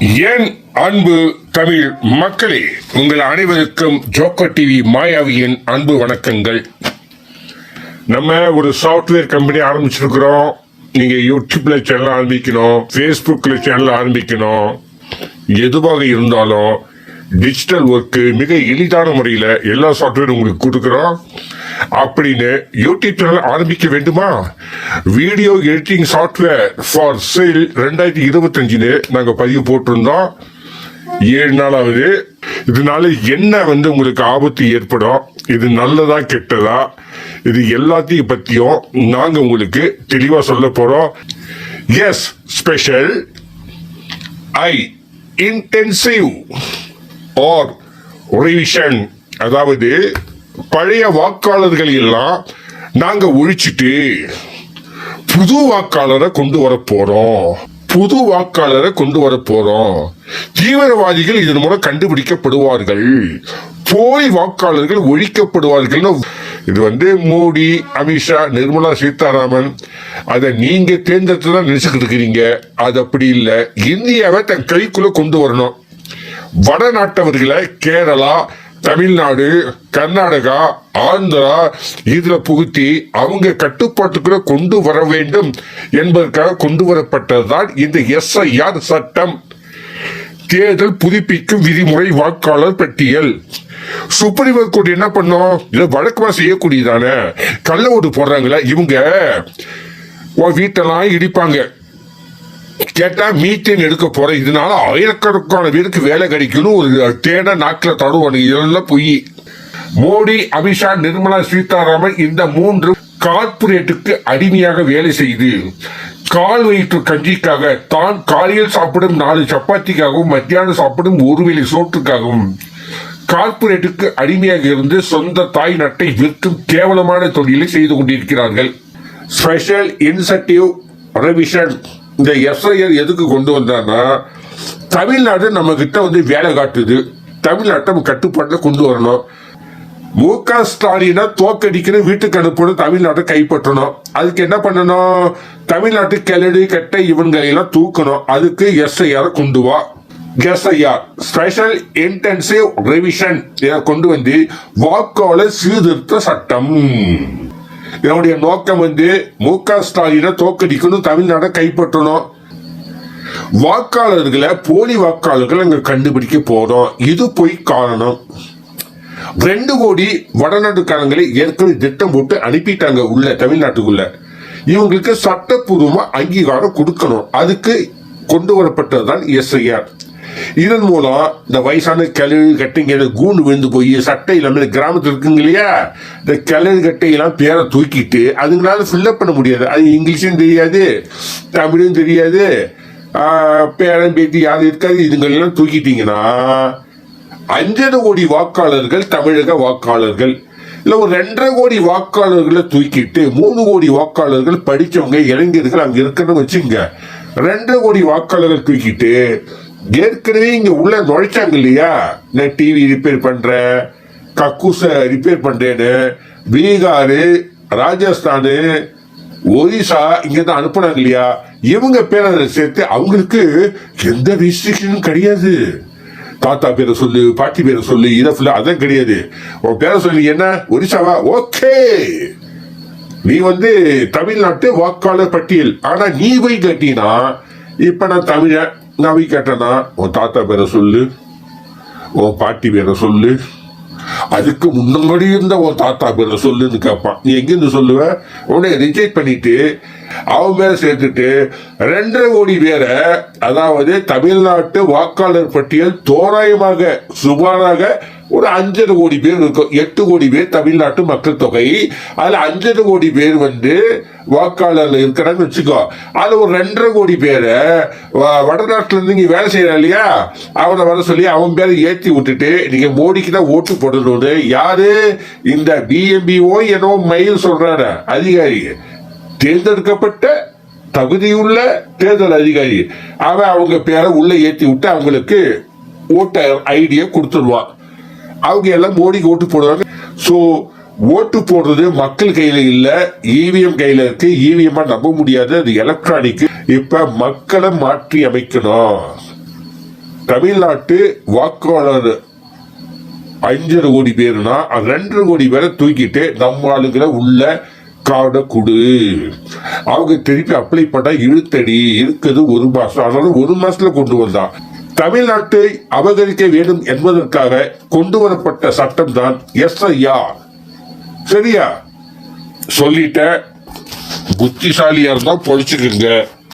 என் அன்பு தமிழ் மக்களே? உங்கள் அனைவருக்கும் ஜோக்கர் டிவி மாயாவியின் அன்பு வணக்கங்கள். நம்ம ஒரு சாஃப்ட்வேர் கம்பெனி ஆரம்பிச்சிருக்கிறோம். நீங்க யூடியூப்ல சேனல் ஆரம்பிக்கணும் ஃபேஸ்புக்கில் சேனல் ஆரம்பிக்கணும். எதுவாக இருந்தாலும் டிஜிட்டல் ஒர்க்கு மிக எளிதான முறையில் எல்லா சாஃப்ட்வேரும் உங்களுக்கு கொடுக்குறோம். அப்படின்னு யூடியூப் சேனல் ஆரம்பிக்க வேண்டுமா? Video editing software for sale ரெண்டாயிரத்தி இருபத்தஞ்சுன்னு நாங்கள் பதிவு போட்டிருந்தோம். ஏழு நாளாவது. இதனால என்ன வந்து உங்களுக்கு ஆபத்து ஏற்படும்? இது நல்லதா கெட்டதா? இது எல்லாத்தையும் பத்தியும் நாங்க உங்களுக்கு தெளிவா சொல்ல போறோம். S special I intensive R revision அதாவது பழைய வாக்காளர்கள் எல்லாம் நாங்க ஒழிச்சிட்டு புது வாக்காளரை கொண்டு வர போறோம். புது வாக்காளரை கொண்டு வர போறோம். தீவிரவாதிகள் இதன் மூலம் கண்டுபிடிக்கப்படுவார்கள். போலி வாக்காளர்கள் ஒழிக்கப்படுவார்கள்னு இது வந்து மோடி அமித்ஷா நிர்மலா சீதாராமன் அதை நீங்க தேர்ந்தெடுத்து தான் நினைச்சுக்கிட்டு இருக்கிறீங்க. அது அப்படி இல்லை. இந்தியாவை தன் கைக்குள்ள கொண்டு வரணும். வடநாட்டவர்களை கேரளா தமிழ்நாடு கர்நாடகா ஆந்திரா இதுல புகுத்தி அவங்க கட்டுப்பாட்டுக்குள்ள கொண்டு வர வேண்டும் என்பதற்காக கொண்டு வரப்பட்டதுதான் இந்த எஸ்ஐஆர் சட்டம். தேர்தல் புதுப்பிக்கும் விதிமுறை வாக்காளர் பட்டியல். சுப்ரீம் கோர்ட் என்ன பண்ணோம்? இதை வழக்கமா செய்யக்கூடியதானே? கள்ள ஓட்டு போடுறாங்களே இவங்க. வீட்டெல்லாம் இடிப்பாங்க. கேட்டா மீத்தேன் எடுக்க போற இதனால ஆயிரக்கணக்கான பேருக்கு வேலை கிடைக்கணும். ஒரு தேட நாட்டில் தடுவானு இதெல்லாம் பொய். மோடி அமித்ஷா நிர்மலா சீதாராமன் இந்த மூன்று கார்ப்பரேட்டுக்கு அடிமையாக வேலை செய்து கால் வயிற்று கஞ்சிக்காக தான் காலையில் சாப்பிடும் நாலு சப்பாத்திக்காகவும் மத்தியானம் சாப்பிடும் ஒரு வேளை சோற்றுக்காகவும் கார்ப்பரேட்டுக்கு அடிமையாக இருந்து சொந்த தாய் நட்டை விற்கும் கேவலமான தொழிலை செய்து கொண்டிருக்கிறார்கள். Special incentive revision. இந்த எஸ்ஐஆர் எதுக்கு கொண்டு வந்தான்னா தமிழ்நாடு நம்ம கிட்ட வந்து வேலை காட்டுது. தமிழ்நாட்டை நம்ம கட்டுப்பாட்டில் கொண்டு வரணும். மு க ஸ்டாலினை தோக்கடிக்கணும் வீட்டுக்கு அனுப்பணும் தமிழ்நாட்டை கைப்பற்றணும். அதுக்கு என்ன பண்ணணும்? தமிழ்நாட்டு கிளடு கெட்ட இவங்களை எல்லாம் தூக்கணும். அதுக்கு எஸ்ஐஆர் கொண்டு வா. எஸ்ஐஆர் ஸ்பெஷல் இன்டென்சிவ் ரெவிஷன் இதை கொண்டு வந்து வாக்காளர் சீர்திருத்த சட்டம். என்னுடைய நோக்கம் வந்து மு க ஸ்டாலினை தோக்கடிக்கணும் தமிழ்நாட்டை கைப்பற்றணும். வாக்காளர்களை போலி வாக்காளர்களை அங்க கண்டுபிடிக்க போறோம். இது பொய் காரணம் ரெண்டு கோடி வடநாட்டுக்காரங்களை ஏற்கனவே திட்டம் போட்டு அனுப்பிட்டாங்க உள்ள தமிழ்நாட்டுக்குள்ள. இவங்களுக்கு சட்டப்பூர்வமா அங்கீகாரம் கொடுக்கணும். அதுக்கு கொண்டு வரப்பட்டதுதான் எஸ்ஐஆர் இதன் மூலம் இந்த வயசான கிளறு கட்டைங்கிற கூண்டு விழுந்து போய் சட்டை இல்லாமல் கிராமத்தில் இருக்குங்க இல்லையா? இந்த கிளறு கட்டையெல்லாம் பேரை தூக்கிட்டு அதுங்களால ஃபில்லப் பண்ண முடியாது. அது இங்கிலீஷும் தெரியாது தமிழும் தெரியாது பேரன் பேத்தி யாரும் இருக்காது இதுங்களெல்லாம் தூக்கிட்டீங்கன்னா அஞ்சரை கோடி வாக்காளர்கள் தமிழக வாக்காளர்கள். இல்லை ஒரு ரெண்டரை கோடி வாக்காளர்களை தூக்கிட்டு மூணு கோடி வாக்காளர்கள் படிச்சவங்க இளைஞர்கள் அங்கே இருக்கணும்னு வச்சுங்க ரெண்டரை கோடி வாக்காளர்கள் தூக்கிட்டு ஏற்கனவே இங்க உள்ள நுழைச்சாங்க இல்லையா? நான் டிவி ரிப்பேர் பண்றேன் கக்கூச ரிப்பேர் பண்றேன்னு. பீகாரு ராஜஸ்தானு ஒரிசா இங்க தான் அனுப்புனாங்க இல்லையா? இவங்க பேரை சேர்த்து அவங்களுக்கு எந்த ரிஸ்ட்ரிக்ஷனும் கிடையாது. தாத்தா பேரை சொல்லு பாட்டி பேரை சொல்லு இதை ஃபுல்லா அதான் கிடையாது. உன் பேரை சொல்லி என்ன? ஒரிசாவா? ஓகே. நீ வந்து தமிழ்நாட்டு வாக்காளர் பட்டியல். ஆனா நீ போய் கட்டினா இப்ப நான் தமிழன் நான் கேட்டனா கேட்டேன்னா உன் தாத்தா பேரை சொல்லு உன் பாட்டி பேரை சொல்லு. அதுக்கு முன்னாடி இருந்த உன் தாத்தா பேரை சொல்லுன்னு கேட்பான் நீ எங்கிருந்து சொல்லுவ? உடனே ரிஜெக்ட் பண்ணிட்டு அவன் பேரை சேர்த்துட்டு ரெண்டரை கோடி பேரை அதாவது தமிழ்நாட்டு வாக்காளர் பட்டியல் தோராயமாக சுமாராக ஒரு அஞ்சரை கோடி பேர் இருக்கும். எட்டு கோடி பேர் தமிழ்நாட்டு மக்கள் தொகை. அதுல அஞ்சரை கோடி பேர் வந்து வாக்காளர்ல இருக்கிறாங்கன்னு வச்சுக்கோ. அது ஒரு ரெண்டரை கோடி பேரை வ- வடநாட்டுல இருந்து இங்க வேலை செய்யறா இல்லையா? அவனை வர சொல்லி அவன் பேரை ஏத்தி விட்டுட்டு நீங்க மோடிக்கு தான் ஓட்டு போடணும்னு. யாரு? இந்த பிஎம்பிஓ என்னவோ மயில் சொல்றாரு அதிகாரி. தேர்ந்தெடுக்கப்பட்ட தகுதியுள்ள தேர்தல் அதிகாரி. அவன் அவங்க பேரை உள்ள ஏற்றி விட்டு அவங்களுக்கு ஓட்டர் ஐடியை கொடுத்துருவான். அவங்க எல்லாம் மோடிக்கு ஓட்டு போடுவாங்க ஸோ ஓட்டு போடுறது மக்கள் கையில இல்ல இவிஎம் கையில இருக்கு. இவிஎம் நம்ப முடியாது. அது எலக்ட்ரானிக் இப்ப மக்களை மாற்றி அமைக்கணும். தமிழ்நாட்டு வாக்காளர் அஞ்சரை கோடி பேருனா ரெண்டரை கோடி பேரை தூக்கிட்டு நம்ம ஆளுங்களை உள்ள கார்டை கொடு. அவங்க திருப்பி அப்ளை பண்ணா இழுத்தடி இருக்குது ஒரு மாசம். அதனால ஒரு மாசத்துல கொண்டு வந்தான் தமிழ்நாட்டை அபகரிக்க வேண்டும் என்பதற்காக கொண்டு வரப்பட்ட சட்டம் தான் எஸ் ஐயா சரியா? சொல்லிட்ட புத்திசாலியா இருந்தா பொழிச்சுக்குங்க.